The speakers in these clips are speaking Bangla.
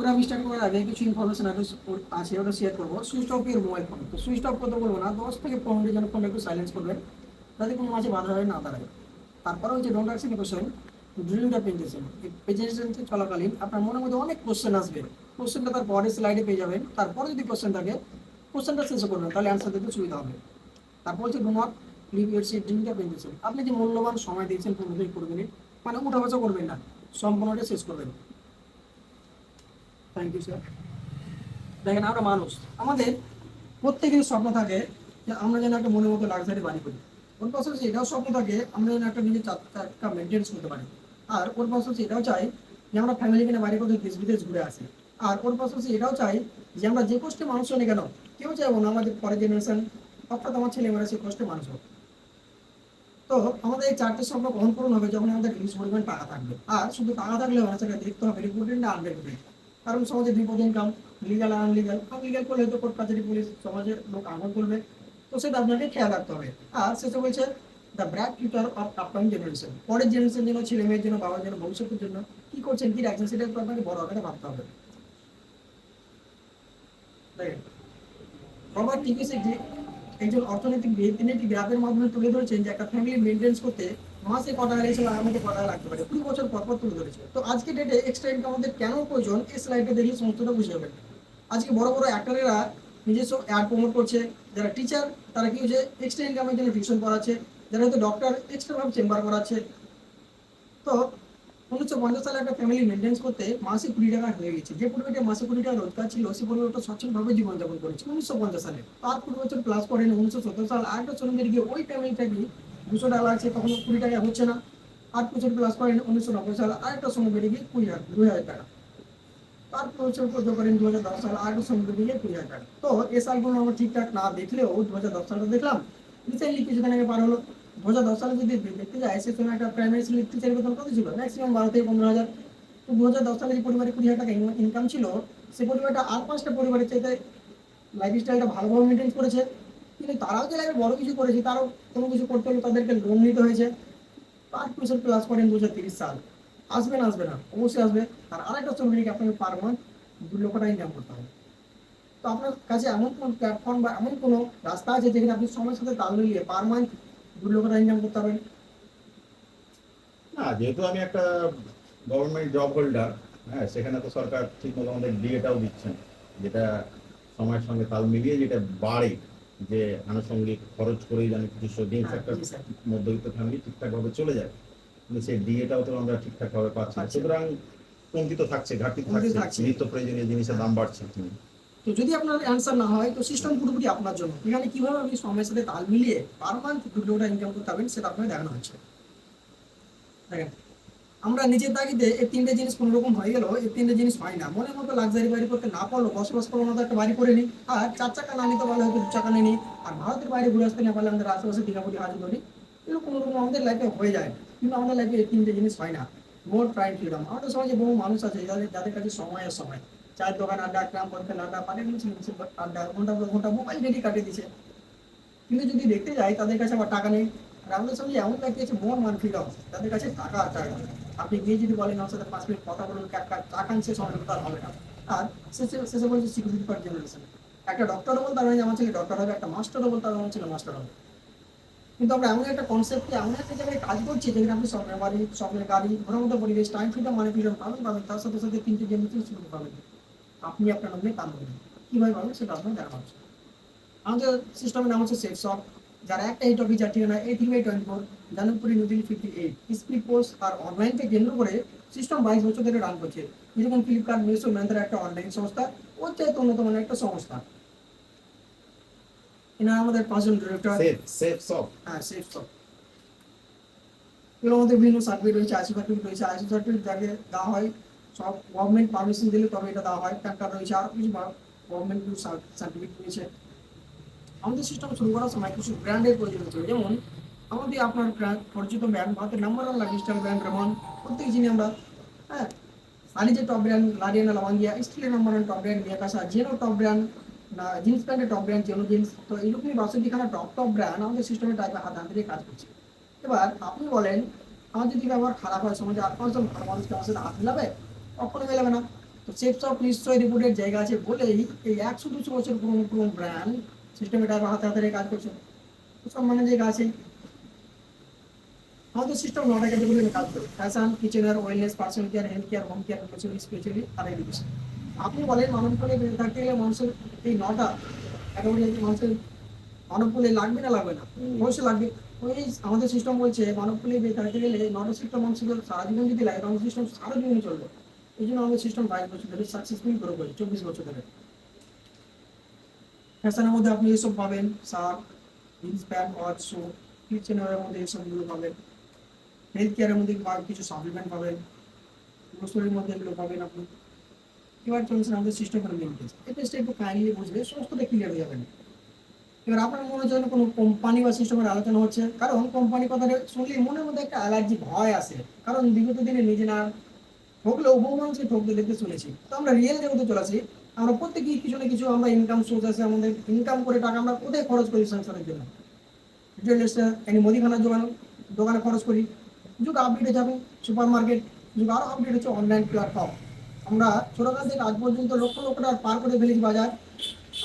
প্রোগ্রাম স্টার্ট করার আগে কিছু ইনফরমেশন আছে, ওটা শেয়ার করব। সুইচ অফ এর মোবাইল ফোন তো সুইচ অফ করতে বলব না, দশ থেকে পনেরো যেন ফোনটা একটু সাইলেন্স করবেন। যাতে কোনো মাঝে বাধা হয় না দাঁড়ায় তারপরে হচ্ছে ডোন্ট আক্সিং কোশ্চেন প্রেজেন্টেশন এই প্রেজেন্টেশন চলাকালীন আপনার মনের মধ্যে অনেক কোশ্চেন আসবে। কোশ্চেনটা তার পরের স্লাইডে পেয়ে যাবেন। তারপরে যদি কোশ্চেন থাকে কোশ্চেনটা শেষ করবেন, তাহলে অ্যান্সার দিতে সুবিধা হবে। তারপর হচ্ছে do not leave your seat ড্রিলিংটা presentation আপনি যে মূল্যবান সময় দিয়েছেন, পনেরো থেকে কুড়ি মিনিট মানে উঠা বসা করবেন না। সম্পূর্ণটা শেষ করবেন। থ্যাংক ইউ স্যার দেখেন, আমরা মানুষ। আমাদের প্রত্যেকের স্বপ্ন থাকে যে আমরা যেন একটা মনের মতো লাক্সারি বাড়ি করি। ওর পাশাপাশি এটাও স্বপ্ন থাকে আমরা যেন একটা নিজের চাকা মেনটেন্স করতে পারি। আর ওর পাশাপাশি এটাও চাই যে আমরা ফ্যামিলি কিনে বাড়ি করতে দেশ বিদেশ ঘুরে আসি। আর ওর পাশাপাশি এটাও চাই যে আমরা যে কষ্টে মানুষ হই কেন, কেউ চাইব না আমাদের পরের জেনারেশন অর্থাৎ আমার ছেলেমেয়েরা সেই কষ্টে মানুষ হোক। তো আমাদের এই চারটে স্বপ্ন গ্রহণ পূরণ হবে যখন আমাদের হিউজ পরিমাণ টাকা থাকবে? আর শুধু টাকা থাকলে সেটা দেখতে হবে রিপোর্টেন্ট না আনরিপোর্টেন্ট কারণ সমাজে বিপদ ইনকাম লিগাল আর আনলিগাল আনলিগাল করলে তো কোর্ট কাছারি পুলিশ সমাজে লোক আঘাত করবে। তো সেটা আপনাকে খেয়াল রাখতে হবে। আর শেষে বলছে the bright future of upcoming generation পরের জেনারেশন জন্য ছেলে মেয়ের জন্য, বাবার জন্য, ভবিষ্যতের জন্য কি করছেন, কি রাখছেন, সেটা আপনাকে বড় আকারে ভাবতে হবে। রবার্ট টিকিসে একজন অর্থনৈতিক তিনি একটি গ্রাফের মাধ্যমে তুলে ধরেছেন যে একটা ফ্যামিলি মেনটেন্স করতে মাসে কটা টাকা এসে আগামীতে টাকা লাগতে পারে? কুড়ি বছর পর পর তুলে ধরেছে তো আজকে ডেটে এক্সট্রা ইনকাম আমাদের কেন প্রয়োজন? এই স্লাইডে দেখলে সমস্তটা বুঝে যাবেন আজকে বড় বড় অ্যাক্টরেরা নিজস্ব অ্যাড প্রমোট করছে। যারা টিচার তারা কি হচ্ছে এক্সট্রা ইনকামের জন্য টিউশন পড়াচ্ছে। যারা হয়তো ডক্টর এক্সট্রা ভাবে চেম্বার করাচ্ছে। তো উনিশশো পঞ্চাশ সালে একটা ফ্যামিলি মেনটেন্স করতে মাসে কুড়ি টাকা হয়ে গেছে। যে পরিমাণে মাসে কুড়ি টাকা রোজগার ছিল, সে পরিমাণটা সচ্ছলভাবে জীবনযাপন করেছে। উনিশশো পঞ্চাশ সালে। তার কুড়ি বছর প্লাস করেন উনিশশো সত্তর সাল। আরেকটা চলুন গিয়ে ওই ফ্যামিলিটাকে দুশো টাকা লাগছে তখন কুড়ি টাকা হচ্ছে না। আট বছর প্লাস করেন উনিশশো নব্বই সালে, আরেকটা সময় বেড়ে গিয়ে কুড়ি হাজার, দুই হাজার টাকা। তার বছর পর্যন্ত করেন দু হাজার দশ সালে, আরেকটা সময় বেড়ে গিয়ে কুড়ি হাজার টাকা। তো এ সালগুলো আমরা ঠিকঠাক না দেখলেও দু হাজার দশ সালটা দেখলাম রিসেন্টলি কিছুদিন আগে পার হলো। দু হাজার দশ সালে যদি দেখতে যায় সে সময় একটা প্রাইমারি স্কুলের টিচারের বেতন কত ছিল? ম্যাক্সিমাম বারো থেকে পনেরো হাজার। তো দু হাজার দশ সালে যে পরিবারে কুড়ি হাজার টাকা ইনকাম ছিল, সে পরিবারটা আর পাঁচটা পরিবারের চাইতে লাইফ স্টাইলটা ভালোভাবে মেনটেন করেছে। কিন্তু তারাও যে লাইফে বড় কিছু করেছে, তারাও কোনো কিছু করতে হলে তাদেরকে লোন নিতে হয়েছে। পাঁচ বছর ক্লাস করেন দু হাজার তিরিশ সাল। আসবে না আসবে না, অবশ্যই আসবে। আর আরেকটা শ্রমিক আপনাকে পার মান্থ দু লক্ষ টাকা ইনকাম করতে হবে। তো আপনার কাছে এমন কোনো প্ল্যাটফর্ম বা এমন কোনো রাস্তা আছে যেখানে আপনি সময়ের সাথে তাল মিলিয়ে পার মান্থ দু লক্ষ টাকা ইনকাম করতে পারবেন? না, যেহেতু আমি একটা গভর্নমেন্ট জব হোল্ডার হ্যাঁ সেখানে তো সরকার ঠিক মতো আমাদের ডিএটাও দিচ্ছেন। যেটা সময়ের সঙ্গে তাল মিলিয়ে যেটা বাড়ে যে আনুষঙ্গিক খরচ করেই যেন কিছু সেভিংস হ্যাঁ, একটা মধ্যবিত্ত ফ্যামিলি ঠিকঠাক ভাবে চলে যায়। কিন্তু সেই ডিএটাও তো আমরা ঠিকঠাক ভাবে পাচ্ছি সুতরাং কমতি থাকছে ঘাটতি থাকছে। নিত্য প্রয়োজনীয় জিনিসের দাম বাড়ছে। তো যদি আপনার অ্যান্সার না হয় তো সিস্টেম পুরোপুরি আপনার জন্য। এখানে কীভাবে আপনি সময়ের সাথে তাল মিলিয়ে পার মান্থ দু লক্ষ টাকা ইনকাম করতে পারবেন সেটা আপনাকে দেখানো হচ্ছে। দেখেন আমরা নিজের তাগিদে এই তিনটে জিনিস কোনো রকম হয়ে গেল এই তিনটে জিনিস হয় না। মনের মতো লাক্সারি বাড়ি করতে না পারল বসবাস করার মতো একটা বাড়ি করে নিই আর চার চাকা না নিতে পারলে হয়তো দু চাকা নিই আর ভারতের বাইরে ঘুরে আসতে না পারলে আমাদের আশেপাশে দীঘাপুরি হাজ ধরি এগুলো কোনো রকম আমাদের লাইফে হয়ে যায়। কিন্তু আমাদের লাইফে এই তিনটে জিনিস হয় না। মোর টাইম ফ্রিডম আমাদের সমাজে বহু মানুষ আছে, যাদের যাদের কাছে সময়ের সময়। চায়ের দোকান, আড্ডা ক্রাম করতে আড্ডা পানি আড্ডা, ঘণ্টা ঘণ্টা মোবাইল ডেলি কাটিয়ে দিচ্ছে কিন্তু যদি দেখতে যাই, তাদের কাছে আবার টাকা নেই। আর আমাদের সঙ্গে এমন ব্যক্তি আছে মান ফ্রিডম তাদের কাছে টাকা টাকা আপনি গিয়ে যদি বলেন আমার সাথে পাঁচ মিনিট কথা বলুন চা সে সময় তার হবে না। আর শেষে বলছে সিকিউরিটি পার্ট জেনারেশন একটা ডক্টরও বলতে পারবেন আমার ছেলে ডক্টর হবে, একটা মাস্টারও বলতে পারবেন আমার ছেলে মাস্টার হবে। কিন্তু আমরা এমন একটা কনসেপ্টে এমন একটা জায়গায় কাজ করছি যেখানে আপনি স্বপ্নের বাড়ি স্বপ্নের গাড়ি ঘোরার মতো পরিবেশ টাইম ফ্রিডম মানে ফ্রিডম পাবেন পাবেন তার সাথে সাথে তিনটে জেনারেশন শুরু পাবেন আপনি আপনার নামে কাম করবেন। কীভাবে পাবেন সেটা আপনার দেখা হচ্ছে। আমাদের সিস্টেমের নাম হচ্ছে সেফ সফ যারা একটা এই টপিক যার ঠিকানা এইট থ্রি টোয়েন্টি ফোর জানুপুরি নদী ফিফটি এইট স্পিড পোস্ট আর অনলাইনকে কেন্দ্র করে সিস্টেম বাইশ বছর ধরে রান করছে। যেরকম ফ্লিপকার্ট মিশো ম্যান্থার একটা অনলাইন সংস্থা ওর চাইতে মানের একটা সংস্থা। এনারা আমাদের পাঁচজন ডিরেক্টর সেফ সব হ্যাঁ সেফ সব এগুলোর মধ্যে বিভিন্ন সার্টিফিকেট রয়েছে আইসি সার্টিফিকেট রয়েছে আইসি সার্টিফিকেট যাকে দেওয়া হয় সব গভর্নমেন্ট পারমিশন দিলে তবে এটা দেওয়া হয় কার্ড রয়েছে আরও কিছু গভর্নমেন্ট সার্টিফিকেট রয়েছে। আমাদের সিস্টেম শুরু করার সময় কিছু ব্র্যান্ডের প্রয়োজন হচ্ছে। যেমন, আমাদের আপনার পরিচিত ব্র্যান্ড ভারতের number one lifestyle brand Raymond প্রত্যেক চিনি আমরা হ্যাঁ সানিজের টপ ব্র্যান্ড লারিয়ানা লাভাঙ্গিয়া স্টিলের নাম্বার ওয়ান টপ ব্র্যান্ড মিয়াকাসা জেনো টপ ব্র্যান্ড না জিন্স প্যান্টের টপ ব্র্যান্ড জেনো জিন্স তো এইরকমই বাষট্টিখানা টপ টপ ব্র্যান্ড আমাদের সিস্টেমের টাইপে হাত হাত দিয়ে কাজ করছে। এবার আপনি বলেন, আমার যদি ব্যবহার খারাপ হয়, সমাজে আর পাঁচজন ভালো মানুষকে আমার সাথে হাত মিলাবে? কখনো মেলাবে না। তো সেফস অফ নিশ্চয়ই রিপোর্টের জায়গা আছে বলেই এই একশো দুশো বছর পুরনো পুরনো ব্র্যান্ড সিস্টেম এটা হাতে হাতে কাজ করছে। তো সম্মানের জায়গা আছেই আমাদের সিস্টেম নটা ক্যাটাগরি কাজ করে ফ্যাশন কিচেনের wellness personal care health care home care grocery specially আর এডুকেশন আপনি বলেন মানব ফলে বেঁচে থাকতে গেলে মানুষের এই নটা ক্যাটাগরি মানুষের মানব ফলে লাগবে না লাগবে না? অবশ্যই লাগবে। ওই আমাদের সিস্টেম বলছে, মানব ফলে বেঁচে থাকতে গেলে নটা সিস্টেম মানুষের সারা জীবন যদি লাগে আমাদের সিস্টেম সারা চলবে। এই জন্য আমাদের সিস্টেম বাইশ বছর ধরে সাকসেসফুল গ্রো করে চব্বিশ বছর ধরে। ফ্যাশনের মধ্যে আপনি এসব পাবেন, shirt, jeans, pant, watch, shoe কিচেনের মধ্যে এসবগুলো পাবেন। হেলথ কেয়ারের মধ্যে কিছু সাপ্লিমেন্ট পাবেন। গ্রোসারির মধ্যে এগুলো পাবেন আপনি। এবার চলছে আমাদের সিস্টেম করে মেন টেস্ট এই টেস্টটা একটু কাইন্ডলি বুঝলে সমস্তটা ক্লিয়ার হয়ে যাবেন এবার আপনার মনে হচ্ছে কোনো কোম্পানি বা সিস্টেমের আলোচনা হচ্ছে। কারণ কোম্পানি কথাটা শুনলে মনের মধ্যে একটা অ্যালার্জি ভয় আসে। কারণ বিগত দিনে নিজে না ঠকলেও, বহু মানুষকে ঠকতে দেখতে শুনেছি। তো আমরা রিয়েল জগতে চলে আসি। আমরা প্রত্যেকেই কিছু না কিছু আমরা ইনকাম সোর্স আছে আমাদের ইনকাম করে টাকা আমরা কোথায় খরচ করি সংসারের জন্য? রিটেল এনি মুদিখানার দোকান দোকানে খরচ করি। যুগ আপডেটে যাবে সুপার মার্কেট যুগ আরও আপডেট হচ্ছে অনলাইন প্ল্যাটফর্ম আমরা ছোটকাল থেকে আজ পর্যন্ত লক্ষ লক্ষ টাকা পার করে ফেলেছি বাজার।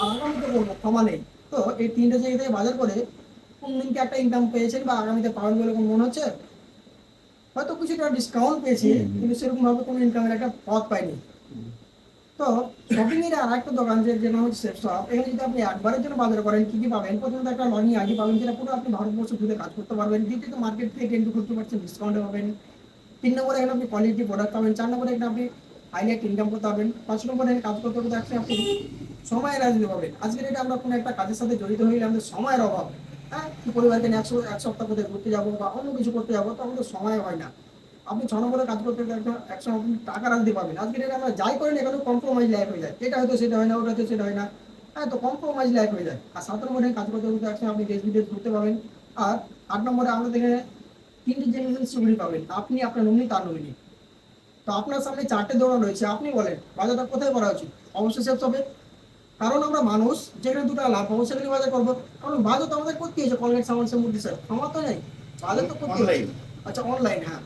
আর আগামীতে করব ক্ষমা নেই। তো এই তিনটে জায়গা থেকে বাজার করে কোন দিনকে একটা ইনকাম পেয়েছেন বা আগামীতে পাবেন বলে কোনো মনে হচ্ছে? হয়তো কিছুটা ডিসকাউন্ট পেয়েছি। কিন্তু সেরকম ভাবে কোনো ইনকামের একটা পথ পাইনি। তো শপিং এর আর একটা দোকান যে যে হচ্ছে সেফ শপ এখানে যদি আপনি একবারের জন্য বাজার করেন, কি কি পাবেন? প্রথমত একটা আইডি পাবেন, যেটা পুরো আপনি ভারতবর্ষ ঘুরে কাজ করতে পারবেন। দ্বিতীয়ত মার্কেট থেকে ten to fifty percent discount পাবেন। তিন নম্বরে এখানে আপনি কোয়ালিটি প্রোডাক্ট পাবেন। চার নম্বরে এখানে আপনি হাইলাইট ইনকাম করতে পারবেন। পাঁচ নম্বরে কাজ করতে করতে একসাথে আপনি সময়ের রাজনীতি পাবেন আজকের এটা আমরা কোনো একটা কাজের সাথে জড়িত হইলে আমাদের সময়ের অভাব। হ্যাঁ পরিবারকে নিয়ে একশো এক সপ্তাহ কোথায় ঘুরতে যাব বা অন্য কিছু করতে যাব তো আমাদের সময় হয় না। আপনি ছ নম্বরে কাজ করতে একটা একশো আপনি টাকা রাখতে পারবেন। আজকে এটা আমরা যাই করেন এখানে কম্প্রোমাইজ লাইফ হয়ে যায়। এটা হয়তো সেটা হয় না ওটা হয়তো সেটা হয় না। হ্যাঁ তো কম্প্রোমাইজ লাইফ হয়ে যায়। আর সাত নম্বরে কাজ করতে করতে একসঙ্গে আপনি দেশ বিদেশ ঘুরতে পাবেন আর আট নম্বরে আমাদের এখানে তিনটে জেনারেশন সুবিধা পাবেন। আপনি আপনার নমিনি তার নমিনি তো আপনার সামনে চারটে দোকান রয়েছে। আপনি বলেন বাজারটা কোথায় করা উচিত? অবশ্যই শেষ হবে। কারণ আমরা মানুষ যেখানে দুটো লাভ পাবো সেখানে বাজার করব। কারণ বাজার তো আমাদের করতে হয়েছে কলগেট সামান মূর্তি স্যার আমার তো নেই। বাজার তো করতে আচ্ছা অনলাইন হ্যাঁ।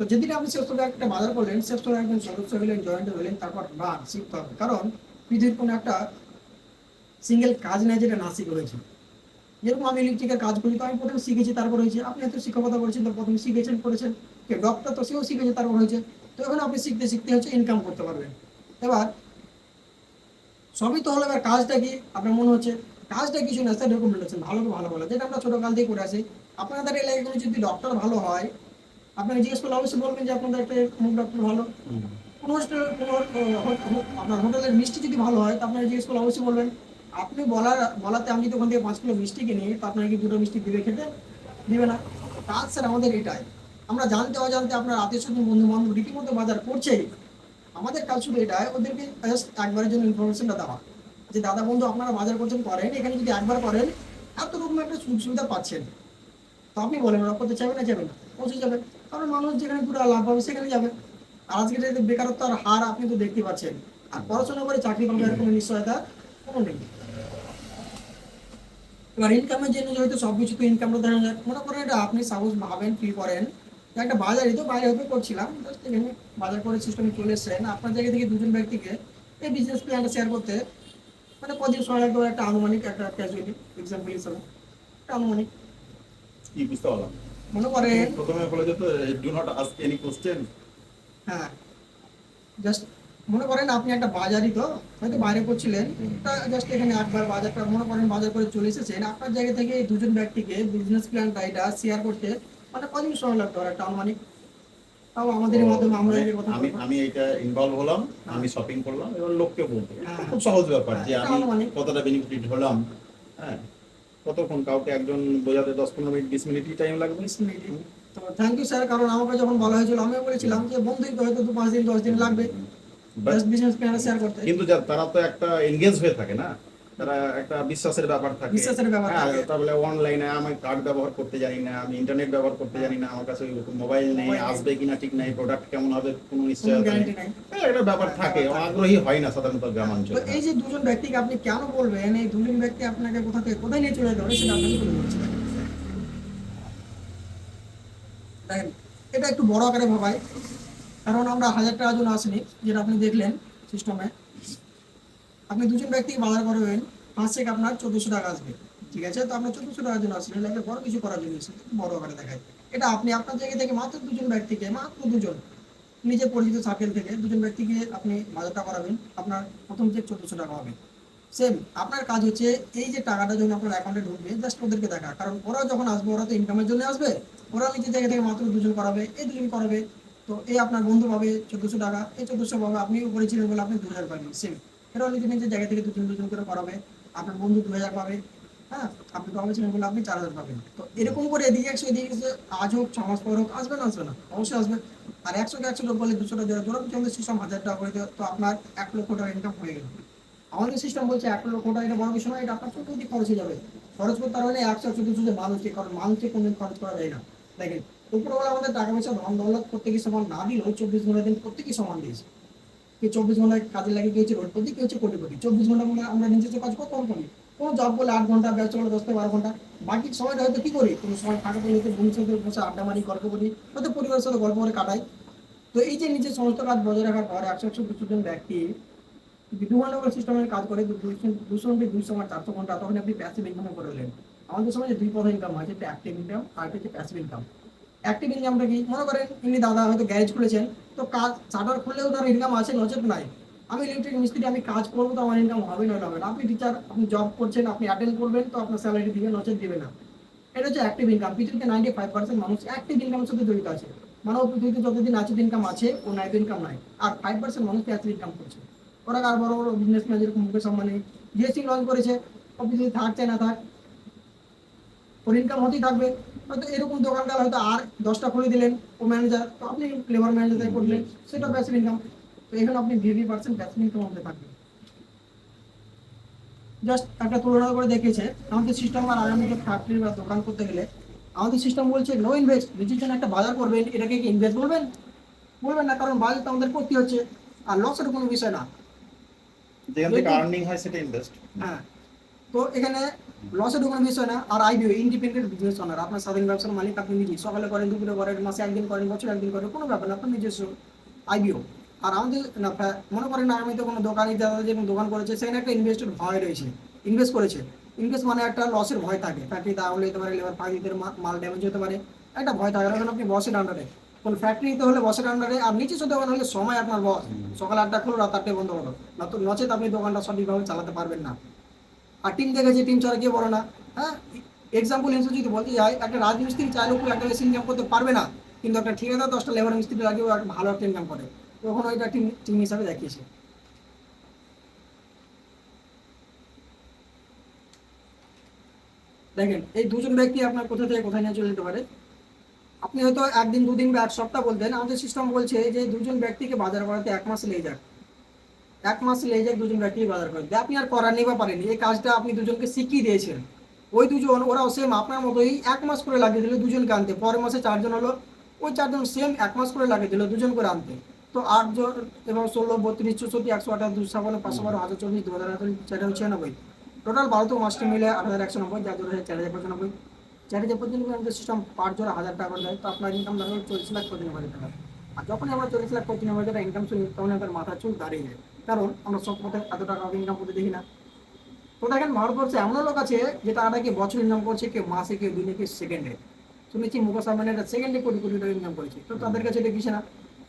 তো যেদিন আপনি শেষ করে একটা বাজার করলেন শেষ করে একজন সদস্য হলেন জয়েন্ট হলেন, তারপর না শিখতে হবে। কারণ পৃথিবীর কোনো একটা সিঙ্গেল কাজ নেই যেটা না শিখে হয়েছে যেরকম আমি ইলেকট্রিকের কাজ করি, তো আমি প্রথমে শিখেছি, তারপর হয়েছে। আপনি হয়তো শিক্ষকতা করেছেন, তো প্রথমে শিখেছেন, করেছেন। কে ডক্টর তো সেও শিখেছে, তারপর হয়েছে। তো এখন আপনি শিখতে শিখতে হচ্ছে ইনকাম করতে পারবেন। এবার, সবই তো হলো এবার কাজটা কি? আপনার মনে হচ্ছে কাজটা কিছু না স্যার রেকমেন্ডেশন ভালো তো ভালো ভালো যেটা আমরা ছোটো কাল থেকে করে আসি, আপনাদের এলাকায় যদি ডক্টর ভালো হয় আপনাকে জিজ্ঞেস করলে অবশ্যই বলবেন যে আপনাদের একটা মুখ ডক্টর ভালো। কোনো হোস্টেল কোনো আপনার হোটেলের মিষ্টি যদি ভালো হয় তো আপনারা জিজ্ঞেস করলে অবশ্যই বলবেন। আপনি বলার বলাতে আমি যদি ওখান থেকে পাঁচ কিলো মিষ্টি কিনি তো আপনাকে কি দুটো মিষ্টি দিবে খেতে? দিবে না। কাজ স্যার আমাদের এটাই। আমরা জানতে অজান্তে আপনার আত্মীয় স্বজন বন্ধু বান্ধব রীতিমতো বাজার করছেই আমাদের কাজ শুধু এটাই ওদেরকে just একবারের জন্য ইনফরমেশনটা দেওয়া। যে দাদা বন্ধু আপনারা বাজার করছেন করেন। এখানে যদি একবার করেন এত রকম একটা সুযোগ সুবিধা পাচ্ছেন। তো আপনি বলেন ওরা করতে চাইবে না যাবে না। পৌঁছে যাবে। কারণ মানুষ যেখানে পুরো লাভ পাবে সেখানে যাবে। আর আজকে যে বেকারত্বের হার আপনি তো দেখতে পাচ্ছেন। আর পড়াশোনা করে চাকরি পাবে এর কোনো নিশ্চয়তা কোনো নেই। এবার ইনকামের জন্য যেহেতু সব কিছু তো ইনকামটা যায় মনে করেন এটা আপনি সাপোজ ভাবেন ফিল করেন একটা বাজারই তো বাইরে হতে করছিলাম জাস্ট এখানে বাজার করে সিস্টেমে চলে এসছেন। আপনার জায়গা থেকে দুজন ব্যক্তিকে এই বিজনেস প্ল্যানটা শেয়ার করতে মানে কদিন সময় লাগবে একটা আনুমানিক একটা ক্যাজুয়ালি এক্সাম্পল হিসাবে। একটা আনুমানিক। কি বুঝতে পারলাম? মনে করেন প্রথমে বলে যেত do not ask any question হ্যাঁ। জাস্ট মনে করেন আপনি একটা বাজারই তো হয়তো বাইরে করছিলেন জাস্ট এখানে একবার বাজারটা মনে করেন বাজার করে চলে এসেছেন আপনার জায়গা থেকে এই দুজন ব্যক্তিকে বিজনেস প্ল্যানটা এটা শেয়ার করতে মানে কদিন সময় লাগতো একটা আনুমানিক? তাও আমাদের মাধ্যমে আমরা কথা আমি আমি এটা ইনভলভ হলাম আমি শপিং করলাম এবার লোককে বলতে হ্যাঁ। খুব সহজ ব্যাপার যে হ্যাঁ, আমি মানে- কতটা বেনিফিট হলাম হ্যাঁ। কতক্ষণ কাউকে একজন বোঝাতে দশ পনেরো মিনিট বিশ মিনিটই টাইম লাগবে? বিশ মিনিট। তো থ্যাংক ইউ স্যার কারণ আমাকে যখন বলা হয়েছিল আমিও বলেছিলাম যে বন্ধুই তো হয়তো দু পাঁচ দিন দশ দিন লাগবে। বিজনেস প্ল্যান শেয়ার করতে। কিন্তু তারা তো একটা এনগেজ হয়ে থাকে না। তারা একটা বিশ্বাসের ব্যাপার থাকে। বিশ্বাসের ব্যাপার হ্যাঁ, থাকে। তারপরে অনলাইনে আমি কার্ড ব্যবহার করতে জানি না আমি ইন্টারনেট ব্যবহার করতে জানি না আমার কাছে মোবাইল নেই আসবে কিনা ঠিক নাই প্রোডাক্ট কেমন হবে কোনো নিশ্চয়তা নেই। হ্যাঁ, একটা ব্যাপার হ্যাঁ, থাকে আগ্রহী হয় না সাধারণত গ্রামাঞ্চলে এই যে দুজন ব্যক্তিকে আপনি কেন বলবেন এই দুজন ব্যক্তি আপনাকে কোথা থেকে কোথায় নিয়ে চলে পারে সেটা বলে দেখেন এটা একটু বড় আকারে ভাবাই কারণ আমরা হাজার টাকার জন্য আসিনি যেটা আপনি দেখলেন সিস্টেমে আপনি দুজন ব্যক্তি বাজার করবেন পাঁচ থেকে আপনার চোদ্দশো টাকা আসবে। ঠিক আছে? তো আপনার চোদ্দশো টাকার জন্য আসলেন একটা বড় কিছু করার জন্য এসেছেন, বড় আকারে দেখায়। এটা আপনি আপনার জায়গা থেকে মাত্র দুজন ব্যক্তিকে মাত্র দুজন নিজের পরিচিত সার্কেল থেকে দুজন ব্যক্তিকে আপনি বাজারটা করাবেন আপনার প্রথম চেক চোদ্দশো টাকা হবে। সেম আপনার কাজ হচ্ছে এই যে টাকাটা যখন আপনার অ্যাকাউন্টে ঢুকবে জাস্ট ওদেরকে দেখা। কারণ ওরা যখন আসবে ওরা তো ইনকামের জন্য আসবে ওরা নিজের জায়গা থেকে মাত্র দুজন করাবে এই দুজন করাবে তো এই আপনার বন্ধু পাবে চোদ্দশো টাকা এই চোদ্দশো পাবে আপনি উপরে ছিলেন বলে আপনি দু হাজার পাবেন সেম এরাও নিজের নিজের জায়গা থেকে দুজন দুজন করে করাবে। আপনার বন্ধু দু হাজার পাবে হ্যাঁ? আপনি কমে ছিলেন বলে আপনি চার হাজার পাবেন। তো এরকম করে এদিকে একশো, এদিকে আজ হোক ছ মাস পর হোক, আসবে না আসবে না, অবশ্যই আসবে। আর একশো একশো লোক বলে দুশো টাকা দেওয়া ধরো আমাদের সিস্টেম হাজার টাকা করে তো আপনার এক লক্ষ টাকা ইনকাম হয়ে গেল। আমাদের সিস্টেম বলছে এক লক্ষ টাকা এটা বড় বিষয় এটা আপনার চোদ্দ খরচ হয়ে যাবে। খরচ করতে পারলে একশো একশো দুশো মানুষকে কারণ মানুষকে কোনদিন খরচ করা যায় না। দেখেন, উপরওয়ালা আমাদের টাকা পয়সা ধন দৌলত প্রত্যেকে সমান না দিলেও চব্বিশ ঘণ্টা দিন প্রত্যেকে সমান দিয়েছে। কি চব্বিশ ঘণ্টা কাজে লাগে কি হচ্ছে রোডপতি কি হচ্ছে কোটিপতি। চব্বিশ ঘণ্টা আমরা আমরা নিজস্ব কাজ কত করি কোনো জব বলে আট ঘণ্টা ব্যবসা বলে দশ থেকে বারো ঘণ্টা। বাকি সময়টা হয়তো কি করি? কোনো সময় ফাঁকা পেলে হয়তো বন্ধুর সাথে বসে আড্ডা মারি, গল্প করি, হয়তো পরিবারের সাথে গল্প করে কাটাই। তো এই যে নিজের সমস্ত কাজ বজায় রাখার পর একশো একশো দুশো জন ব্যক্তি যদি সিস্টেমের কাজ করে দুশো দুশো ঘণ্টা দুইশো ঘণ্টা চারশো ঘণ্টা, তখন আপনি প্যাসিভ ইনকাম করে নিলেন আমাদের সময় যে দুই পদ ইনকাম আছে একটা অ্যাক্টিভ ইনকাম আর একটা হচ্ছে প্যাসিভ ইনকাম অ্যাক্টিভ ইনকামটা কি? মনে করেন ইনি দাদা হয়তো গ্যারেজ খুলেছেন, তো কাজ চার্টার খুললেও তার ইনকাম আছে নচেত নাই। আমি ইলেকট্রিক মিস্ত্রি, আমি কাজ করব তো আমার ইনকাম হবে না হবে না। আপনি টিচার আপনি জব করছেন, আপনি অ্যাটেন্ড করবেন, তো আপনার স্যালারি দিবেন নচেত দিবে না। এটা হচ্ছে অ্যাক্টিভ ইনকাম পৃথিবীতে নাইনটি ফাইভ পার্সেন্ট মানুষ অ্যাক্টিভ ইনকামের সাথে জড়িত আছে। মানব পৃথিবীতে যতদিন আছে ইনকাম আছে ও নাইট ইনকাম নাই। আর ফাইভ পার্সেন্ট মানুষ প্যাসিভ ইনকাম করছে। ওরা আর বড় বড় বিজনেসম্যান যেরকম মুকেশ আম্বানি জিএসটি লঞ্চ করেছে অফিসে থাক চাই না থাক ওর ইনকাম হতেই থাকবে। হয়তো এরকম দোকানদার হয়তো আর দশটা খুলে দিলেন ও ম্যানেজার তো আপনি লেবার ম্যানেজার করলেন সেটা প্যাসিভ ইনকাম তো এখানে আপনি ভিভি পার্সেন্ট প্যাসিভ ইনকাম হতে থাকবে। জাস্ট একটা তুলনা করে দেখেছে আমাদের সিস্টেম আর আগামীতে ফ্যাক্টরি বা দোকান করতে গেলে আমাদের সিস্টেম বলছে নো ইনভেস্ট নিজের জন্য একটা বাজার করবেন এটাকে কি ইনভেস্ট বলবেন? বলবেন না কারণ বাজার তো আমাদের করতে হচ্ছে আর লসের কোনো বিষয় না। যেখান থেকে আর্নিং হয় সেটা ইনভেস্ট হ্যাঁ। তো এখানে লসের কোনো বিষয় না, আর আইবিও ইন্ডিপেন্ডেন্ট বিজনেস ওনার আপনার স্বাধীন ব্যবসার মালিক আপনি নিজে সকালে করেন, দুপুরে করেন, মাসে একদিন করেন, বছর একদিন করেন, কোনো ব্যাপার না, আপনার নিজস্ব আইবিও আর আমাদের, না মনে করেন না আমি তো কোনো দোকানে দাদা যে দোকান করেছে, সেখানে একটা ইনভেস্টের ভয় রয়েছে ইনভেস্ট করেছে। ইনভেস্ট মানে একটা লসের ভয় থাকে। ফ্যাক্টরি তাহলে হতে পারে লেবার ফাঁকিতে মাল ড্যামেজ হতে পারে, একটা ভয় থাকে। কারণ আপনি বসের আন্ডারে কোন ফ্যাক্টরিতে হলে বসের আন্ডারে আর নিচে নিজস্ব দোকান হলে সময় আপনার বস সকাল আটটা খুলো, রাত আটটায় বন্ধ করো। না তো নচেত আপনি দোকানটা সঠিকভাবে চালাতে পারবেন না। আর টিম দেখেছে টিম ছাড়া গিয়ে বলো না। হ্যাঁ? এক্সাম্পল হিসেবে যদি বলতে যাই, একটা রাজমিস্ত্রি চাইলেও খুব একটা বেশি ইনকাম করতে পারবে না, কিন্তু একটা ঠিকাদার দশটা লেবার মিস্ত্রি লাগেও একটা ভালো একটা ইনকাম করে। তখন ওইটা টিম টিম হিসাবে দেখিয়েছে। দেখেন, এই দুজন ব্যক্তি আপনার কোথা থেকে কোথায় নিয়ে চলে যেতে পারে? আপনি হয়তো একদিন, দুদিন বা এক সপ্তাহ বলতেন, আমাদের সিস্টেম বলছে যে দুজন ব্যক্তিকে বাজার করাতে এক মাস লেগে যাক। এক মাস লেগে যাক দুজন ব্যক্তিকে বাজার করে? আপনি আর করার নেই বা পারেনি এই কাজটা আপনি দুজনকে শিখিয়ে দিয়েছেন। ওই দুজন, ওরাও সেম আপনার মতোই এক মাস করে লাগিয়ে দিল দুজনকে আনতে। পরের মাসে চারজন হলো, ওই চারজন সেম এক মাস করে লাগিয়ে দিল দুজন করে আনতে। তো আটজন এবং ষোলো, বত্রিশ, চৌষট্টি, একশো আঠাশ, দুশো ছাপান্ন, পাঁচশো বারো, হাজার চল্লিশ দু হাজার আঠারো চার হাজার ছিয়ানব্বই। টোটাল বারো তো মাসটি মিলে আট হাজার একশো নব্বই, যার জন্য চার হাজার পঁচানব্বই চার হাজার পঁচানব্বই আমাদের সিস্টেম পার জোড়া হাজার টাকা করে দেয়, তো আপনার ইনকাম ধরো চল্লিশ লাখ পঁচানব্বই হাজার টাকা আর যখন আমরা চল্লিশ লাখ পঁচানব্বই হাজার টাকা ইনকাম শুনি তখন আমাদের মাথা চুল দাঁড়িয়ে যায়। কারণ আমরা সব পথে এত টাকা ইনকাম করতে দেখি না। তো দেখেন ভারতবর্ষে এমন লোক আছে যে টাকাটা কি বছর ইনকাম করছে কেউ মাসে কেউ দিনে কেউ সেকেন্ডে শুনেছি মুকেশ আম্বানি একটা সেকেন্ডে কোটি কোটি টাকা ইনকাম করেছে। তো তাদের কাছে এটা কিছু না?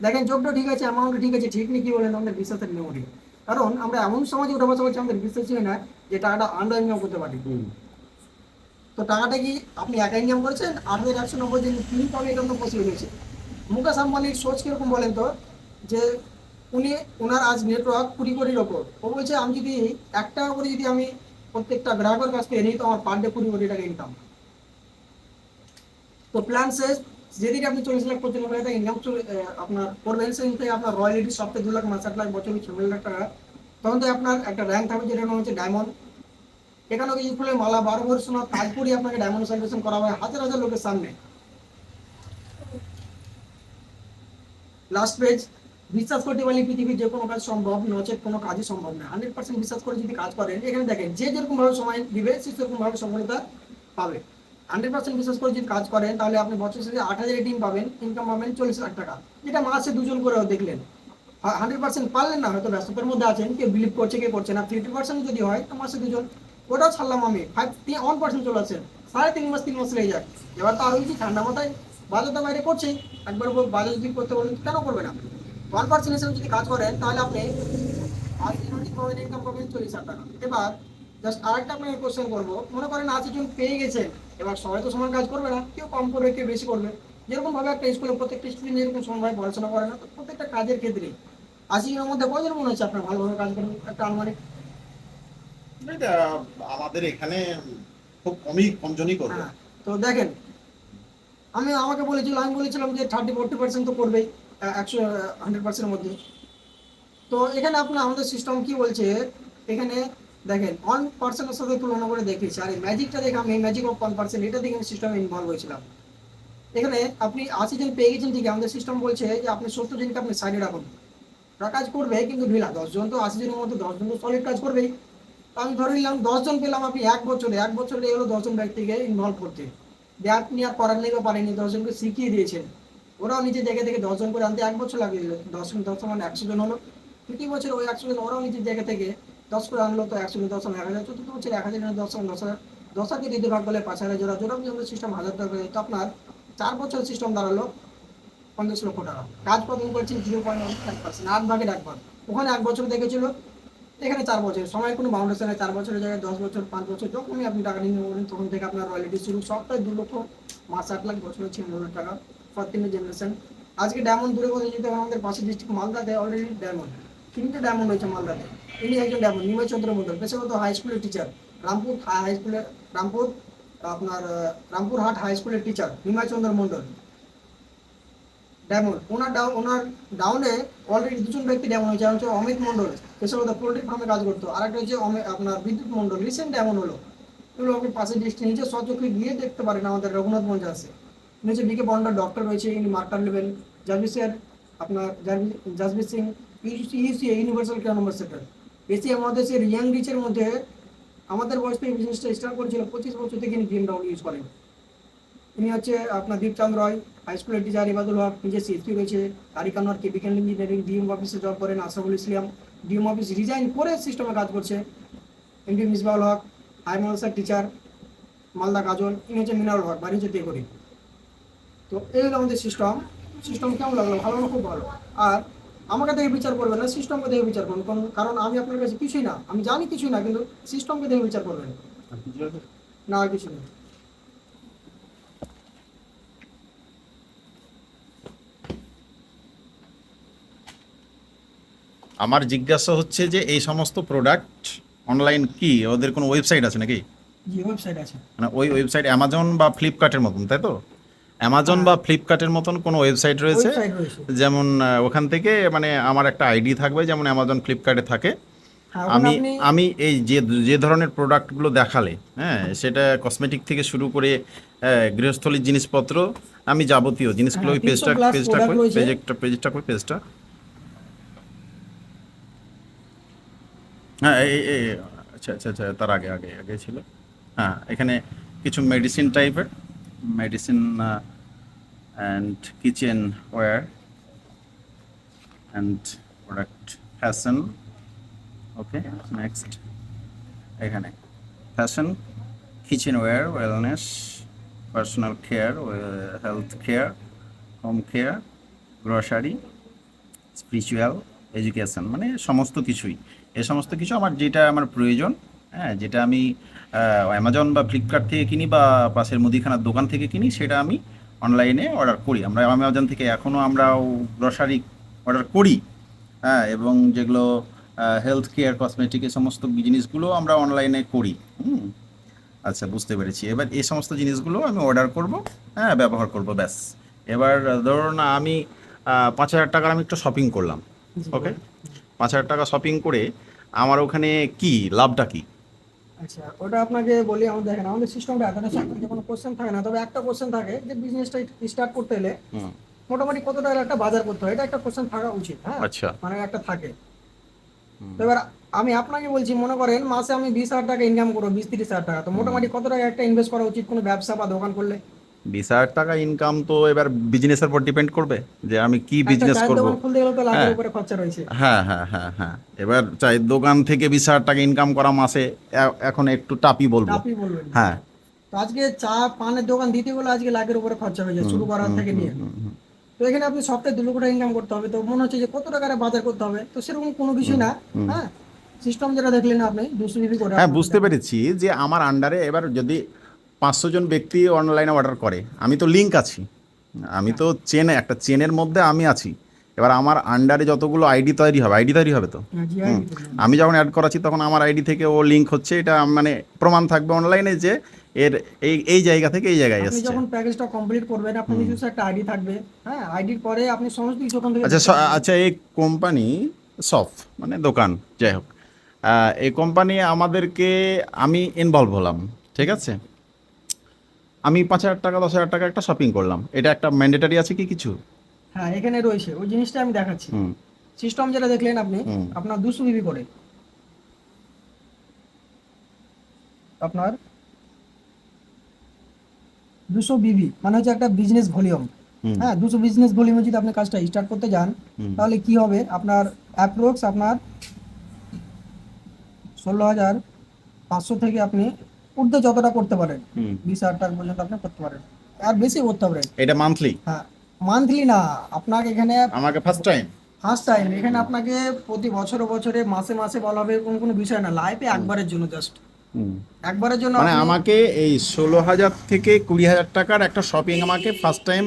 দেখেন যোগটা ঠিক আছে অ্যামাউন্ট ঠিক আছে ঠিক নেই কি বলেন আমাদের বিশ্বাসের মেমোরি কারণ আমরা এমন সমাজে উঠা বসা করছি আমাদের বিশ্বাসই হয় না যে টাকাটা আন্ডার ইনকাম করতে পারি। তো টাকাটা কি আপনি একা ইনকাম করেছেন? আট হাজার একশো নব্বই দিন তিনি পাবে এটা তো পসিবল হয়েছে মুকেশ আম্বানির সোচ কীরকম বলেন তো? যে উনি ওনার আজ নেটওয়ার্ক কুড়ি কোটির ওপর। ও বলছে, আমি যদি এক টাকা করে যদি আমি প্রত্যেকটা গ্রাহকের কাছ থেকে নিই, তো আমার পার ডে কুড়ি কোটি টাকা ইনকাম তো প্ল্যান শেষ। যেদিকে আপনি চল্লিশ লাখ পঁচিশ লাখ টাকা ইনকাম আপনার করবেন সেদিন থেকে আপনার রয়্যালিটি সপ্তাহে দু লাখ, মাস আট লাখ, বছরে চল্লিশ লাখ টাকা। তখন তো আপনার একটা র্যাঙ্ক থাকবে যেটা নাম হচ্ছে ডায়মন্ড এখানেও কিছু ফুলের মালা বারো ভরি সোনা তাজপুরি আপনাকে ডায়মন্ড সেলিব্রেশন করা হয় হাজার হাজার লোকের সামনে। লাস্ট পেজ বিশ্বাস করতে পারলে পৃথিবীর যে কোনো কাজ সম্ভব নচেত কোনো কাজই সম্ভব না। হান্ড্রেড পার্সেন্ট বিশ্বাস করে যদি কাজ করেন, এখানে দেখেন যে যেরকম ভাবে সময় দিবে, সে সেরকম ভাবে সফলতা পাবে। হান্ড্রেড পার্সেন্ট বিশেষ করে যদি কাজ করেন, তাহলে আপনি বছর শেষে আট হাজার টিম পাবেন ইনকাম পাবেন চল্লিশ লাখ টাকা। যেটা মাসে দুজন করেও দেখলেন। হান্ড্রেড পার্সেন্ট পারলেন না, হয়তো ব্যস্ততার মধ্যে আছেন, কেউ বিলিভ করছে, কেউ করছে না। ফিফটি পার্সেন্ট যদি হয়, তো মাসে দুজন। ওটাও ছাড়লাম আমি। ফাইভ ওয়ান পার্সেন্ট চলে আসেন সাড়ে তিন মাস তিন মাস লেগে যায় এবার তো আরও কিছু ঠান্ডা মাথায় বাজারটা বাইরে করছে, একবার বাজার যদি করতে বলেন, কেন করবে না? ওয়ান পার্সেন্ট হিসেবে যদি কাজ করেন তাহলে আপনি আজ ইউনিট পাবেন ইনকাম পাবেন চল্লিশ হাজার টাকা। এবার জাস্ট আরেকটা আপনাকে কোশ্চেন করব। মনে করেন আজ জন পেয়ে গেছেন এবার সবাই তো সমান কাজ করবে না কেউ কম করবে কেউ বেশি করবে। যেরকম ভাবে একটা স্কুলে প্রত্যেকটা স্টুডেন্ট যেরকম সময় পড়াশোনা করে না তো প্রত্যেকটা কাজের ক্ষেত্রে আশি জনের মধ্যে কজন মনে হচ্ছে আপনার ভালোভাবে কাজ করবেন একটা আনুমানিক আমাদের এখানে খুব কমই কমজনই করবে। হ্যাঁ তো দেখেন আমি আমাকে বলেছিল আমি বলেছিলাম যে থার্টি ফোর্টি পার্সেন্ট তো করবেই। একশো হান্ড্রেড পার্সেন্টের মধ্যে। তো এখানে আপনার আমাদের সিস্টেম কি বলছে? এখানে দেখেন ওয়ান পার্সেন্টের সাথে তুলনা করে দেখিয়েছি। আর এই ম্যাজিকটা দেখে আমি ম্যাজিক অফ ওয়ান পার্সেন্ট এটা দেখে আমি সিস্টেমে ইনভলভ হয়েছিলাম। এখানে আপনি আশি জন পেয়ে গেছেন ঠিক আমাদের সিস্টেম বলছে যে আপনি সত্তর জনকে আপনি সাইডে রাখুন। কাজ করবে, কিন্তু ঢিলা দশজন তো আশি জনের মধ্যে দশজন তো সলিড কাজ করবেই। আমি ধরে নিলাম দশজন পেলাম আপনি এক বছরে। এক বছরে এগুলো দশজন ব্যক্তিকে ইনভলভ করতে। যে আপনি আর করার নেই বা পারেননি দশজনকে শিখিয়ে দিয়েছেন। ওরাও নিজের জায়গা থেকে দশজন করে আনতে এক বছর লাগিয়ে দিল দশজন দশ মানে একশো জন হলো। তৃতীয় বছর ওই একশো জন, ওরাও নিজের জায়গা থেকে দশ করে আনলো, তো একশো জন, দশ এক হাজার, চতুর্থ বছর এক হাজার জন দশ দশ হাজার দশ হাজার দিতে ভাগ বলে পাঁচ হাজার জোড়া জোড়া যদি সিস্টেম হাজার টাকা তো আপনার চার বছর সিস্টেম দাঁড়াল পঞ্চাশ লক্ষ টাকা। কাজ কতদিন করছেন জিরো পয়েন্ট এক পার্সেন্ট আট ভাগের এক ভাগ। ওখানে এক বছর দেখেছিল, এখানে চার বছর। সময় কোনো বাউন্ডেশন নেই চার বছরের জায়গায় দশ বছর, পাঁচ বছর, যখনই আপনি টাকা নিয়ে নেবেন, তখন থেকে আপনার রয়্যালিটি শুরু। সবটাই দু লক্ষ, মাস আট লাখ, বছর পনেরো টাকা। ফরটিনের জেনারেশন আজকে ডায়মন্ড দূরে কোথায় যেতে হবে? আমাদের পাশের ডিস্ট্রিক্ট মালদাতে অলরেডি ডায়মন্ড তিনটে ডায়মন্ড হয়েছে মালদাতে। ইনি একজন ডায়মন্ড নিময় চন্দ্র মন্ডল পেশাগত হাই স্কুলের টিচার রামপুর হাই স্কুলের রামপুর আপনার আহ, রামপুরহাট হাই স্কুলের টিচার নিময় চন্দ্র মন্ডল ডায়মন্ড ওনার ডাউন ওনার ডাউনে অলরেডি দুজন ব্যক্তি ডায়মন্ড হয়েছে। হচ্ছে অমিত মন্ডল পেশাগত পোল্ট্রি ফার্মে কাজ করতো। আর একটা হচ্ছে আপনার বিদ্যুৎ মন্ডল রিসেন্ট ডায়মন্ড হলো। এগুলো আপনি পাশে ডিস্ট্রিক্ট নিচে সচক্ষে গিয়ে দেখতে পারেন আমাদের রঘুনাথ মঞ্চ আছে। নিচে বিকে বন্ডার ডক্টর রয়েছে, ইনি মার্টার নেবেন। জার্ভিসের আপনার জার্ভি- Jasbir Singh UC universal care নম্বর সেক্টর এশিয়া মহাদেশের ইয়াং রিচের মধ্যে, আমাদের বয়স থেকে বিজনেসটা স্টার্ট করেছিল পঁচিশ বছর থেকে ইনি বিএমডব্লিউ ইউজ করেন। ইনি হচ্ছে আপনার দীপচাঁদ রয় হাই স্কুলের টিচার ইবাদুল হক, নিজে সিএসপি রয়েছে, Tariq Anwar chemical engineering DM অফিসে জব করেন, Ashraful Islam DM office resign করে সিস্টেমে কাজ করছে। এমডি মিসবাউল হক হাই মাদ্রাসার টিচার মালদা কাজল, ইনি হচ্ছে মিনারুল হক, বাড়ি হচ্ছে তেগরি তো এই হলো আমাদের সিস্টেম সিস্টেম কেমন লাগল? ভালো না খুব ভালো? আর আমাকে দেখে বিচার করবেন না সিস্টেমকে দেখে বিচার করুন। কারণ- কারণ আমি আপনার কাছে কিছুই না। আমি জানি কিছুই না কিন্তু সিস্টেমকে দেখে বিচার করবেন। না কিছু নেই আমার জিজ্ঞাসা হচ্ছে যে এই সমস্ত প্রোডাক্ট অনলাইন কি? ওদের কোনো ওয়েবসাইট আছে নাকি? জি ওয়েবসাইট আছে। মানে ওই ওয়েবসাইট অ্যামাজন বা ফ্লিপকার্টের মতন তাই তো? অ্যামাজন বা ফ্লিপকার্টের মতন কোনো ওয়েবসাইট রয়েছে? যেমন ওখান থেকে মানে আমার একটা আইডি থাকবে যেমন অ্যামাজন ফ্লিপকার্টে থাকে। আমি আমি এই যে যে ধরনের প্রোডাক্টগুলো দেখালে হ্যাঁ সেটা কসমেটিক থেকে শুরু করে গৃহস্থলীর জিনিসপত্র আমি যাবতীয় জিনিসগুলো ওই হ্যাঁ, পেজটা পেজটা কই পেজটা পেজটা কই পেজটা হ্যাঁ এই আচ্ছা আচ্ছা আচ্ছা তার আগে আগে আগে ছিল। হ্যাঁ এখানে কিছু মেডিসিন টাইপের medicine and kitchenware and product fashion okay next এখানে fashion kitchenware wellness personal care health care home care grocery spiritual education মানে সমস্ত কিছুই। এ সমস্ত কিছু আমার যেটা আমার প্রয়োজন হ্যাঁ যেটা আমি অ্যামাজন বা ফ্লিপকার্ট থেকে কিনি বা পাশের মুদিখানার দোকান থেকে কিনি সেটা আমি অনলাইনে অর্ডার করি। আমরা অ্যামাজন থেকে এখনও আমরাও গ্রসারি অর্ডার করি। হ্যাঁ এবং যেগুলো হেলথ কেয়ার কসমেটিক এই সমস্ত জিনিসগুলো আমরা অনলাইনে করি। হুম আচ্ছা বুঝতে পেরেছি। এবার এই সমস্ত জিনিসগুলো আমি অর্ডার করব হ্যাঁ ব্যবহার করব ব্যাস। এবার ধরুন আমি পাঁচ হাজার টাকার আমি একটু শপিং করলাম ওকে পাঁচ হাজার টাকা শপিং করে আমার ওখানে কি লাভটা কি? আচ্ছা ওটা আপনাকে বলি আমাদের দেখেন আমাদের সিস্টেমটা এত না যে কোনো কোশ্চেন থাকে না তবে একটা কোশ্চেন থাকে যে বিজনেসটা স্টার্ট করতে হলে মোটামুটি কত টাকার একটা বাজার করতে হয় এটা একটা কোশ্চেন থাকা উচিত হ্যাঁ? আচ্ছা। মানে একটা থাকে। এবার আমি আপনাকে বলছি মনে করেন মাসে আমি বিশ হাজার টাকা ইনকাম করব বিশ তিরিশ হাজার টাকা তো মোটামুটি কত টাকা একটা ইনভেস্ট করা উচিত কোনো ব্যবসা বা দোকান করলে? বিশ হাজার টাকা ইনকাম তো এবার বিজনেসের উপর ডিপেন্ড করবে যে আমি কি বিজনেস করব। হ্যাঁ। হ্যাঁ হ্যাঁ হ্যাঁ হ্যাঁ। এবার চায়ের দোকান থেকে বিশ হাজার টাকা ইনকাম করা মাসে এখন একটু টাপই বলব। হ্যাঁ। তো আজকে চা পানের দোকান দিতে গেলে আজকে লাখের উপরে খরচা হয়ে যায় শুরু করার থেকে নিয়ে। তো এখানে আপনি সপ্তাহে দু লক্ষ টাকা ইনকাম করতে হবে। তো মনে হচ্ছে যে কত টাকার বাজার করতে হবে? তো সেরকম কোনো কিছু না। হ্যাঁ। সিস্টেম যেটা দেখলেন আপনি দুশো জিবি করে হ্যাঁ বুঝতে পেরেছি যে আমার আন্ডারে এবার যদি পাঁচশো জন ব্যক্তি অনলাইনে অর্ডার করে। আমি তো লিঙ্ক আছি। আমি তো চেনে একটা চেনের মধ্যে আমি আছি। এবার আমার আন্ডারে যতগুলো আইডি তৈরি হবে আইডি তৈরি হবে তো? হ্যাঁ। আমি যখন অ্যাড করাচ্ছি তখন আমার আইডি থেকে ও লিঙ্ক হচ্ছে। এটা মানে প্রমাণ থাকবে অনলাইনে যে এর এই এই জায়গা থেকে এই জায়গায় আপনি যখন প্যাকেজটা কমপ্লিট করবেন আপনার নিজস্ব একটা আইডি থাকবে। হ্যাঁ আইডির পরে আপনি সমস্ত কিছু ওখান থেকে আচ্ছা আচ্ছা এই কোম্পানি সফ মানে দোকান যাই হোক। এই কোম্পানি আমাদেরকে আমি ইনভলভ হলাম ঠিক আছে? আমি পাঁচ হাজার টাকা দশ হাজার টাকা একটা শপিং করলাম। এটা একটা ম্যান্ডেটারি আছে কি কিছু? হ্যাঁ এখানে রয়েছে। ওই জিনিসটা আমি দেখাচ্ছি। সিস্টেম যেটা দেখলেন আপনি আপনার দুশো বিবি করে। আপনার দুশো বিবি মানে হচ্ছে একটা বিজনেস ভলিউম হ্যাঁ দুশো বিজনেস ভলিউমে যদি আপনি কাজটা স্টার্ট করতে যান তাহলে কি হবে? আপনার অ্যাপ্রক্স আপনার ষোলো হাজার পাঁচশো থেকে আপনি ঊর্ধ্বে যতটা করতে পারেন। বিশ হাজার টাকা পর্যন্ত আপনি করতে পারেন। আর বেশি করতে পারেন এটা মান্থলি হ্যাঁ মান্থলি না। আপনাকে এখানে আমাকে ফার্স্ট টাইম ফার্স্ট টাইম এখানে আপনাকে প্রতি বছরে বছরে মাসে মাসে বলা হবে কোনো কোনো বিষয় না। লাইফে একবারের জন্য জাস্ট একবারের জন্য মানে আমাকে এই ষোলো হাজার থেকে কুড়ি হাজার টাকার একটা শপিং আমাকে ফার্স্ট টাইম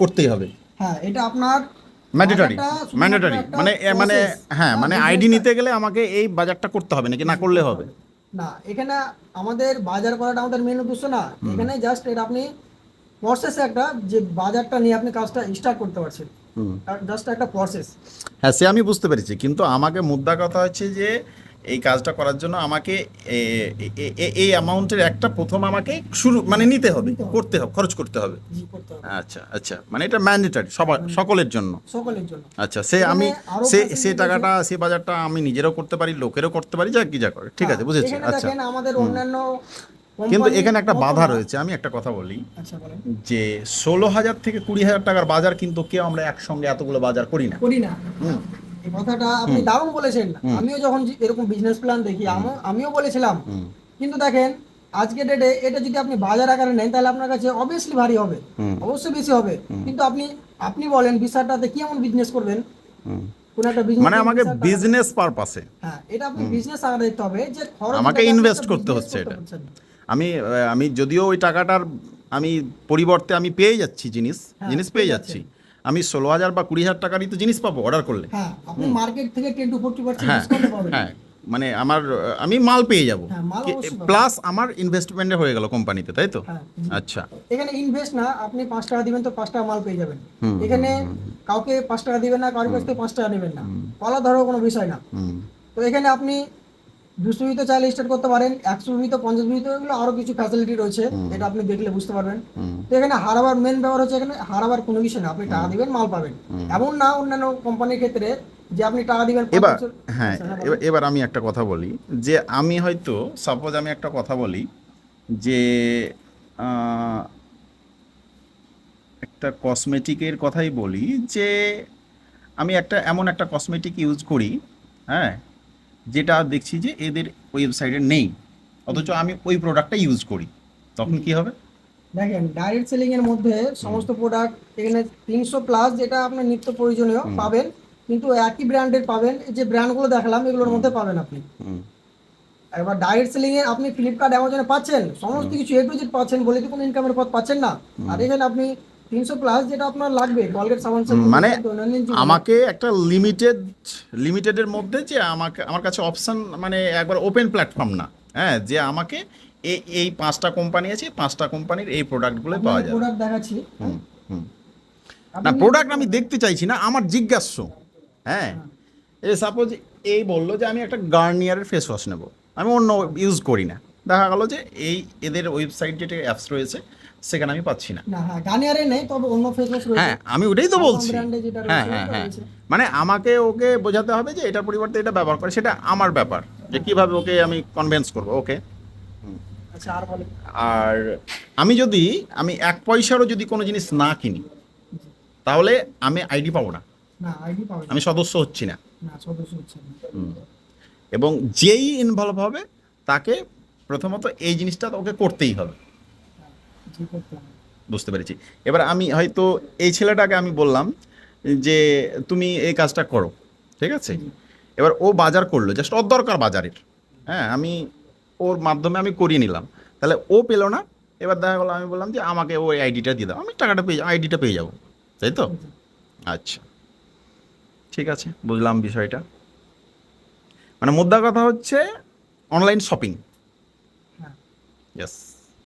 করতেই হবে। হ্যাঁ এটা আপনার ম্যান্ডেটারি ম্যান্ডেটারি মানে মানে হ্যাঁ মানে হ্যাঁ, আইডি নিতে গেলে আমাকে এই বাজারটা করতে হবে নাকি না করলে হবে? না এখানে আমাদের বাজার করাটা আমাদের মেন উদ্দেশ্য না। এখানে জাস্ট এটা আপনি প্রসেস একটা যে বাজারটা নিয়ে আপনি কাজটা স্টার্ট করতে পারছেন। জাস্ট একটা প্রসেস হ্যাঁ সে আমি বুঝতে পেরেছি কিন্তু আমাকে মুদ্রা কথা হচ্ছে যে এই কাজটা করার জন্য আমাকে এই অ্যামাউন্টের একটা প্রথম আমাকে শুরু মানে নিতে হবে করতে হবে খরচ করতে হবে। আচ্ছা আচ্ছা মানে এটা ম্যান্ডেটারি সবার সকলের জন্য। সকলের জন্য। আচ্ছা সে আমি সে সে টাকাটা সে বাজারটা আমি নিজেরও করতে পারি লোকেরও করতে পারি যা কি যা করে। ঠিক আছে হ্যাঁ, বুঝেছি আচ্ছা। আমাদের অন্যান্য কিন্তু এখানে একটা বাধা রয়েছে আমি একটা কথা বলি। আচ্ছা যে ষোলো হাজার থেকে কুড়ি হাজার টাকার বাজার কিন্তু কেউ আমরা একসঙ্গে এতগুলো বাজার করি না। করি না। কথাটা আপনি দারুণ বলেছেন। আমিও যখন এরকম বিজনেস প্ল্যান দেখি আমিও বলেছিলাম। কিন্তু দেখেন আজকে ডেটে এটা যদি আপনি বাজার আকারে নেন তাহলে আপনার কাছে অবভিয়াসলি ভারী হবে। অবশ্যই বেশি হবে। কিন্তু আপনি আপনি বলেন বিশালটাতে কি এমন বিজনেস করবেন? হুম। কোন একটা বিজনেস মানে আমাকে বিজনেস পারপাসে হ্যাঁ এটা আপনি বিজনেস আকারে দেখতে হবে যে খরচ আমাকে একটা করতে হচ্ছে এটা। আমি আমি যদিও ওই টাকাটার আমি পরিবর্তে আমি পেয়ে যাচ্ছি জিনিস হ্যাঁ, জিনিস পেয়ে যাচ্ছি। আমি ষোলো হাজার বা কুড়ি হাজার টাকারই তো জিনিস পাবো অর্ডার করলে। হ্যাঁ আপনি মার্কেট থেকে টেন টু ফোর্টি পার্সেন্ট হ্যাঁ ডিসকাউন্ট পাবেন। হ্যাঁ মানে আমার আমি মাল পেয়ে যাব। প্লাস আমার ইনভেস্টমেন্টে হয়ে গেল কোম্পানিতে তাই তো? আচ্ছা। এখানে ইনভেস্ট না আপনি পাঁচ টাকা দিবেন তো পাঁচ টাকা মাল পেয়ে যাবেন। এখানে কাউকে পাঁচ টাকা দিবেন না কারোর কাছ থেকে পাঁচ টাকা নেবেন না। কলা ধরো কোনো বিষয় না। তো এখানে আপনি দুশো বিতে চাইলে স্টার্ট করতে পারেন একশো বিতে পঞ্চাশ বিতে এগুলো আরও কিছু ফ্যাসিলিটি রয়েছে এটা আপনি দেখলে বুঝতে পারবেন। তো এখানে হারাবার মেন ব্যাপার হচ্ছে এখানে হারাবার কোনো কিছু না আপনি টাকা দিবেন মাল পাবেন। এমন না অন্যান্য কোম্পানির ক্ষেত্রে যে আপনি টাকা দিবেন এবার বছর- হ্যাঁ আচ্ছা, এবার আমি একটা কথা বলি যে আমি হয়তো সাপোজ আমি একটা কথা বলি যে একটা কসমেটিকের কথাই বলি যে আমি একটা এমন একটা কসমেটিক ইউজ করি হ্যাঁ যেটা দেখছি যে এদের ওয়েবসাইটে নেই। অথচ আমি ওই প্রোডাক্টটা ইউজ করি। তখন কি হবে? দেখেন ডাইরেক্ট সেলিং এর মধ্যে সমস্ত প্রোডাক্ট এখানে তিনশো প্লাস যেটা আপনার নিত্য প্রয়োজনীয় পাবেন কিন্তু একই ব্র্যান্ডের পাবেন এই যে ব্র্যান্ডগুলো দেখালাম এগুলোর মধ্যে পাবেন আপনি। এবার ডাইরেক্ট সেলিং এ আপনি ফ্লিপকার্ট অ্যামাজনে পাচ্ছেন সমস্ত কিছু এ টু জেড পাচ্ছেন বলে তো কোনো ইনকামের পথ পাচ্ছেন না? আর এখানে আপনি তিনশো প্লাস যেটা আপনার লাগবে কলগেট সাবান মানে আমাকে একটা লিমিটেড লিমিটেডের মধ্যে যে আমাকে আমার কাছে অপশন মানে একবার ওপেন প্ল্যাটফর্ম না। হ্যাঁ যে আমাকে এই এই পাঁচটা কোম্পানি আছে পাঁচটা কোম্পানির এই প্রোডাক্টগুলো পাওয়া যাবে। প্রোডাক্ট দেখাচ্ছি। না প্রোডাক্ট আমি দেখতে চাইছি না আমার জিজ্ঞাস্য। হ্যাঁ এই সাপোজ এই বলল যে আমি একটা গার্নিয়ারের ফেস ওয়াশ নেব। আমি অন্য ইউজ করি না। দেখা গেলো যে এই এদের ওয়েবসাইট যেটা অ্যাপস রয়েছে। সেখানে আমি পাচ্ছি না। হ্যাঁ আমি ওটাই তো বলছি। হ্যাঁ হ্যাঁ হ্যাঁ। মানে আমাকে ওকে বোঝাতে হবে যে এটার পরিবর্তে এটা ব্যবহার করে সেটা আমার ব্যাপার। যে কীভাবে ওকে আমি কনভেন্স করব ওকে। আচ্ছা আর আমি যদি আমি এক পয়সারও যদি কোনো জিনিস না কিনি তাহলে আমি আইডি পাবো না। আমি সদস্য হচ্ছি না। এবং যেই ইনভলভ হবে তাকে প্রথমত এই জিনিসটা ওকে করতেই হবে। বুঝতে পেরেছি। এবার আমি হয়তো এই ছেলেটাকে আমি বললাম যে তুমি এই কাজটা করো। ঠিক আছে? এবার ও বাজার করল জাস্ট ওর দরকার বাজারের। হ্যাঁ আমি ওর মাধ্যমে আমি করিয়ে নিলাম। তাহলে ও পেল না। এবার দেখা গেলো আমি বললাম যে আমাকে ওই আইডিটা দিয়ে দাও। আমি টাকাটা পেয়ে আইডিটা পেয়ে যাব। তাই তো? আচ্ছা। ঠিক আছে বুঝলাম বিষয়টা। মানে মুদ্রা কথা হচ্ছে অনলাইন শপিং হ্যাঁ। ইয়েস